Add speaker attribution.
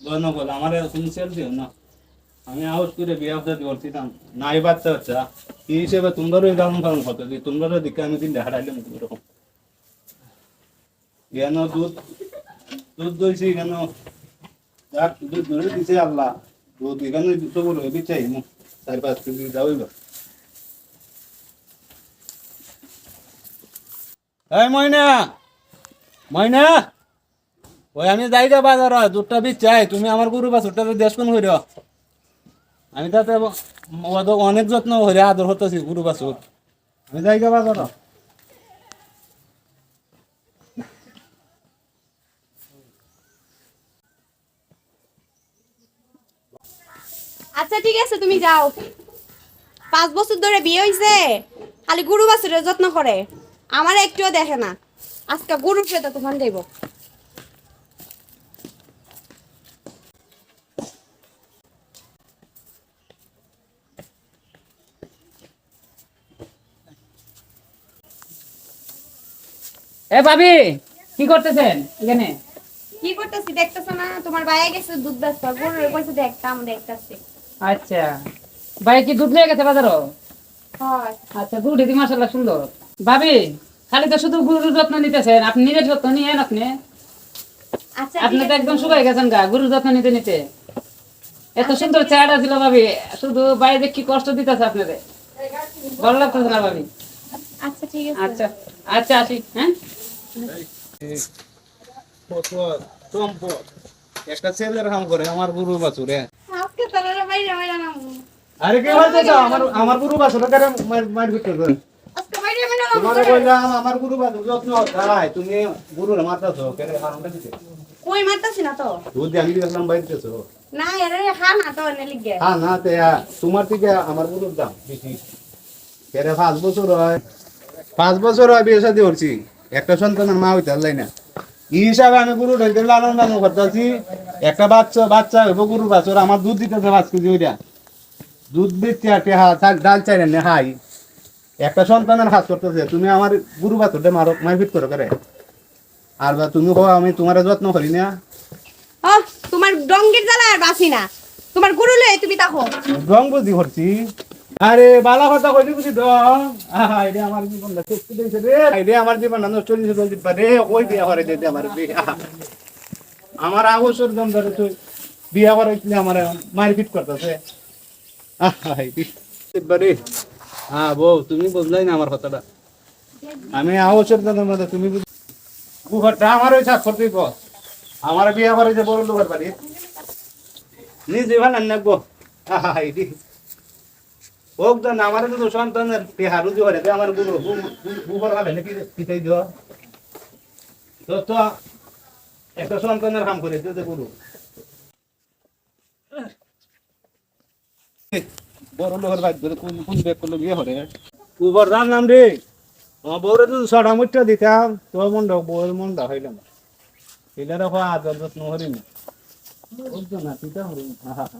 Speaker 1: গণবল আমার তুমি সেল দিও না, আমি আউট করে নাই বাচ্চা বাচ্চা এই হিসেবে দাম হতো, যে তোমরারও দিকে আমি দিন কেন দুধ দুধ দইছি কেন? যাক, দুধ ধরে দিছে আল্লাহ, দুধ এখানে দুটো বলো মু চার পাঁচ কেজি এই ময়না ময়না! ওই আমি যাই যা বাজার, দুধটা বীজ চাই তুমি আমার গরু বাছুরটা দেশ কোন হইর? আমি তাতে অনেক যত্ন হইরে আদর হতেছি গরু বাছুর। আমি যাই গা বাজার।
Speaker 2: আচ্ছা ঠিক আছে, তুমি যাও। পাঁচ বছর ধরে বিয়ে হইছে, খালি গরু বাছুরের যত্ন করে। আমার একটুও দেখে না। আজকে গরুর সাথে তখন যাইব
Speaker 3: এ ভাবি কি করতেছেন এখানে?
Speaker 2: কি করতেছি দেখতেছো না? তোমার গেছে দুধ বেচতে। গরুর কইছে দেখতাম দেখতেছি।
Speaker 3: আচ্ছা। কি দুধ নিয়ে গেছে বাজারও? আচ্ছা দুধ মাসাল্লাহ সুন্দর। ভাবি খালি তো শুধু গরুর যত্ন নিতেছেন। আপনি নিজের যত্ন নিয়েন আপনি।
Speaker 2: আচ্ছা
Speaker 3: আপনি তো একদম শুকাই গেছেন গা গরুর যত্ন নিতে নিতে। এত সুন্দর চেহারা ছিল ভাবি। শুধু বাইরে কি কষ্ট দিতেছে আপনাদের ভালো লাগতেছে না ভাবি?
Speaker 2: আচ্ছা ঠিক আছে।
Speaker 3: আচ্ছা আচ্ছা আসি হ্যাঁ?
Speaker 1: একটা ছেলের কাম করে আমার গরু বাছুরে
Speaker 2: আজকে তারা বাইরে বাইরে নামু
Speaker 1: আরে কি হইতেছে আমার আমার গরু বাছুরে করে মার মার ভিতরে করে।
Speaker 2: আজকে বাইরে বাইরে নামু
Speaker 1: তোমারে কইলাম আমার গরু বাছুর যত্ন তাই তুমি গরু মারতাছো কেন কারণটা দিতে।
Speaker 2: কই মারতাছি না তো?
Speaker 1: দুধ আমি দিলাম বাইতেছো
Speaker 2: না এর খা না তো এনে লিগে।
Speaker 1: হ্যাঁ না তে তোমার থেকে আমার গরুর দাম বেশি। কেরে পাঁচ বছর হয়। পাঁচ বছর হয় বিয়ে শাদী করছি। একটা সন্তানের মা হইতে পারলাই না। এই হিসাবে আমি গরু ঢেকে লালন পালন করতেছি। একটা বাচ্চা বাচ্চা হইব গরুর বাছর আমার দুধ দিতেছে পাঁচ কেজি ওইটা দুধ দিচ্ছে আর টেহা ডাল চাই না হাই। একটা সন্তানের হাত করতেছে তুমি আমার গরু বাছরটা মারো মারপিট করো করে। আর বা তুমি কো আমি তোমার যত্ন করি না।
Speaker 2: তোমার ডঙ্গের জ্বালা আর বাসি না। তোমার গরু লয়ে তুমি তাকো
Speaker 1: রং বুঝি করছি। আরে বালা কথা কইলি বুঝি আহা এটা আমার জীবন না শেষ দিয়েছে রে। এটা আমার জীবন না নষ্ট দিয়েছে বলতে পারে ওই বিয়া করে দিতে আমার বিয়া। আমার আগসর দম ধরে তুই বিয়া করে কি আমার মারপিট করতেছে। এবারে হ্যাঁ বউ, তুমি বুঝলাই না আমার কথাটা। আমি আগসর দম মধ্যে তুমি বুঝ বুঘরটা আমার ওই সাক্ষর তুই বস আমার বিয়া করে যে বড় লোকের বাড়ি। নিজে ভালো নাকবো আহা এটি হোক তো আমার তো সন্তানের পেহারু দিয়ে হরে আমার গুবর খাবে নাকি পিতাই দিও। তো তো একটা সন্তানের কাম করে দিতে গুরু বড় লোকের বাইক কোন কোন বেগ করল বিয়ে হরে গুবর রাম নাম রে? আমার বউরে তো ছড়া মুঠটা দিতাম তো মনটা বউয়ের মনটা হইলাম এটার আদর যত্ন হরিনি না পিতা হরিণ। হা হা হা